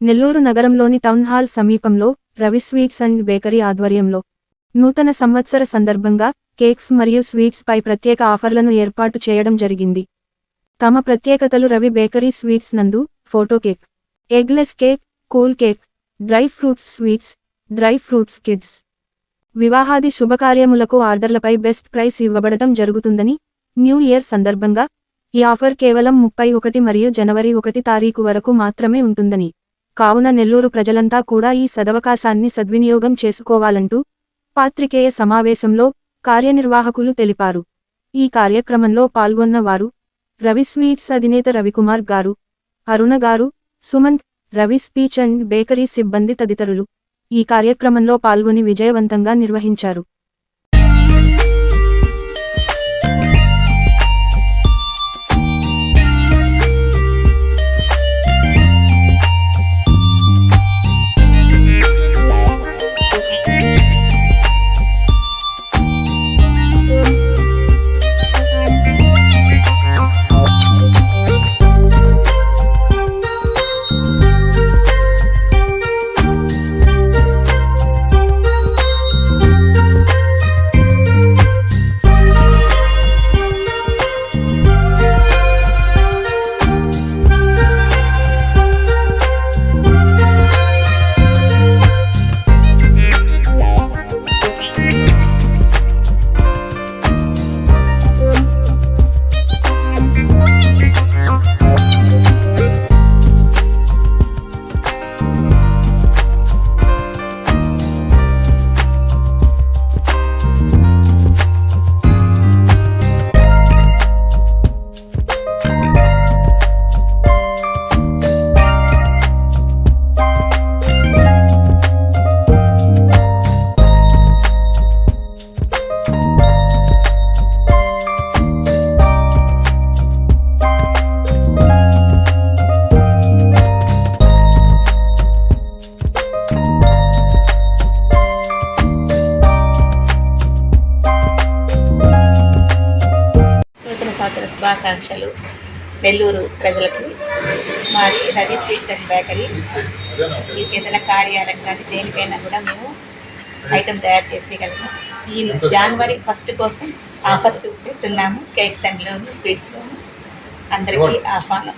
నెల్లూరు నగరంలోని town hall సమీపంలో Ravi sweets and bakery ఆధ్వర్యంలో నూతన సంవత్సర సందర్భంగా కేక్స్ మరియు స్వీట్స్ పై ప్రత్యేక ఆఫర్లను ఏర్పాటు చేయడం జరిగింది. తమ ప్రత్యేకతలు రవి బేకరీ స్వీట్స్ నందు photo cake eggless cake cool cake dry fruits sweets dry fruits kids వివాహాది శుభకార్యములకు ఆర్డర్లపై బెస్ట్ ప్రైస్ ఇవ్వబడటం జరుగుతుందని న్యూ ఇయర్ సందర్భంగా ఈ ఆఫర్ కేవలం ముప్పై ఒకటి మరియు జనవరి ఒకటి తారీఖు వరకు మాత్రమే ఉంటుందని కావున నెల్లూరు ప్రజలంతా కూడా ఈ సదవకాశాన్ని సద్వినియోగం చేసుకోవాలంటూ పాత్రికేయ సమావేశంలో కార్యనిర్వాహకులు తెలిపారు. ఈ కార్యక్రమంలో పాల్గొన్న వారు రవి స్వీట్స్ అధినేత రవికుమార్ గారు అరుణ గారు Sumanth Ravi speech and bakery సిబ్బంది తదితరులు ఈ కార్యక్రమంలో పాల్గొని విజయవంతంగా నిర్వహించారు. నవరాత్రుల శుభాకాంక్షలు. నెల్లూరు ప్రజలకు మాది రవి స్వీట్స్ అండ్ బేకరీ. మీకు ఏదైనా కార్యాలకు కానీ దేనికైనా కూడా మేము ఐటెం తయారు చేసేయగలము. ఈ జనవరి ఫస్ట్ కోసం ఆఫర్స్ పెట్టున్నాము కేక్స్ అండ్లోను స్వీట్స్లోను అందరికీ ఆహ్వానం.